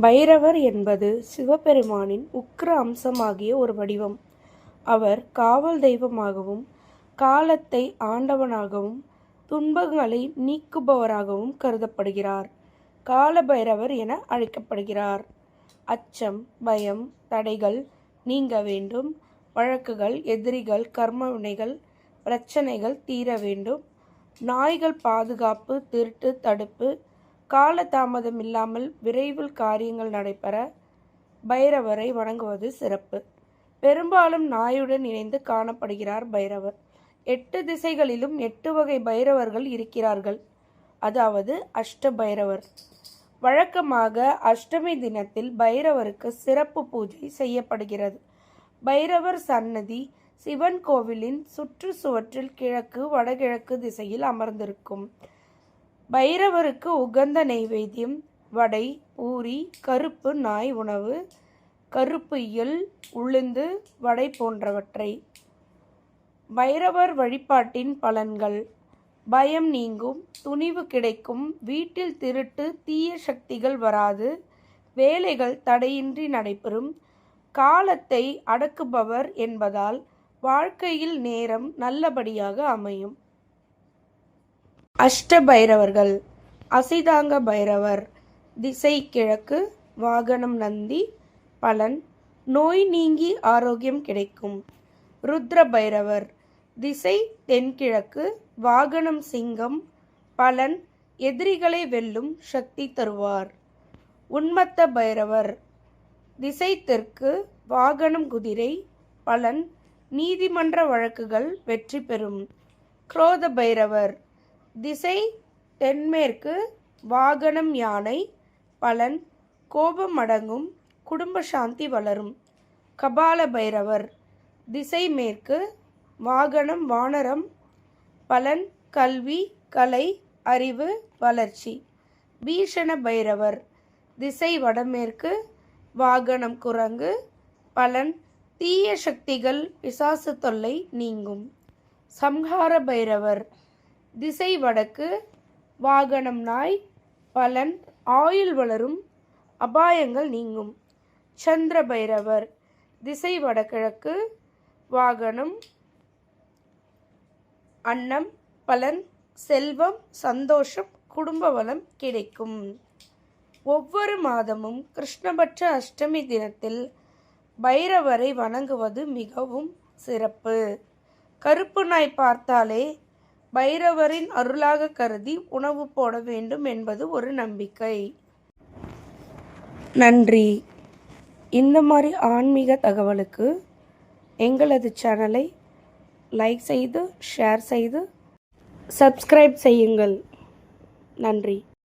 பைரவர் என்பது சிவபெருமானின் உக்ர அம்சமாகிய ஒரு வடிவம். அவர் காவல் தெய்வமாகவும், காலத்தை ஆண்டவனாகவும், துன்பங்களை நீக்குபவராகவும் கருதப்படுகிறார். கால பைரவர் என அழைக்கப்படுகிறார். அச்சம், பயம், தடைகள் நீங்க வேண்டும். வழக்குகள், எதிரிகள், கர்ம வினைகள், பிரச்சனைகள் தீர வேண்டும். நாய்கள் பாதுகாப்பு, திருட்டு தடுப்பு, கால தாமதம் இல்லாமல் விரைவில் காரியங்கள் நடைபெற பைரவரை வணங்குவது சிறப்பு. பெரும்பாலும் நாயுடன் இணைந்து காணப்படுகிறார் பைரவர். எட்டு திசைகளிலும் எட்டு வகை பைரவர்கள் இருக்கிறார்கள். அதாவது அஷ்ட பைரவர். வழக்கமாக அஷ்டமி தினத்தில் பைரவருக்கு சிறப்பு பூஜை செய்யப்படுகிறது. பைரவர் சன்னதி சிவன் கோவிலின் சுற்று சுவற்றில் கிழக்கு வடகிழக்கு திசையில் அமர்ந்திருக்கும். பைரவருக்கு உகந்த நெய்வேத்தியம் வடை, பூரி, கருப்பு நாய் உணவு, கருப்பு இயல் உளுந்து வடை போன்றவற்றை. பைரவர் வழிபாட்டின் பலன்கள் பயம் நீங்கும், துணிவு கிடைக்கும், வீட்டில் திருட்டு, தீய சக்திகள் வராது, வேலைகள் தடையின்றி நடைபெறும், காலத்தை அடக்குபவர் என்பதால் வாழ்க்கையில் நேரம் நல்லபடியாக அமையும். அஷ்ட பைரவர்கள் அசிதாங்க பைரவர் திசை கிழக்கு வாகனம் நந்தி பலன் நோய் நீங்கி ஆரோக்கியம் கிடைக்கும். ருத்ர பைரவர் திசை தென்கிழக்கு வாகனம் சிங்கம் பலன் எதிரிகளை வெல்லும் சக்தி தருவார். உன்மத்த பைரவர் திசை தெற்கு வாகனம் குதிரை பலன் நீதிமன்ற வழக்குகள் வெற்றி பெறும். குரோத பைரவர் திசை தென்மேற்கு வாகனம் யானை பலன் கோபம் அடங்கும் குடும்ப சாந்தி வளரும். கபால பைரவர் திசை மேற்கு வாகனம் வானரம் பலன் கல்வி கலை அறிவு வளர்ச்சி. பீஷண பைரவர் திசை வடமேற்கு வாகனம் குரங்கு பலன் தீய சக்திகள் பிசாசு தொல்லை நீங்கும். சம்ஹார பைரவர் திசை வடக்கு வாகனம் நாய் பலன் ஆயுள் வளரும் அபாயங்கள் நீங்கும். சந்திர பைரவர் திசை வடகிழக்கு வாகனம் அன்னம் பலன் செல்வம் சந்தோஷம் குடும்ப வளம் கிடைக்கும். ஒவ்வொரு மாதமும் கிருஷ்ணபட்ச அஷ்டமி தினத்தில் பைரவரை வணங்குவது மிகவும் சிறப்பு. கருப்பு நாய் பார்த்தாலே பைரவரின் அருளாக கருதி உணவு போட வேண்டும் என்பது ஒரு நம்பிக்கை. நன்றி. இந்த மாதிரி ஆன்மீக தகவலுக்கு எங்களது சேனலை லைக் செய்து, ஷேர் செய்து, சப்ஸ்கிரைப் செய்யுங்கள். நன்றி.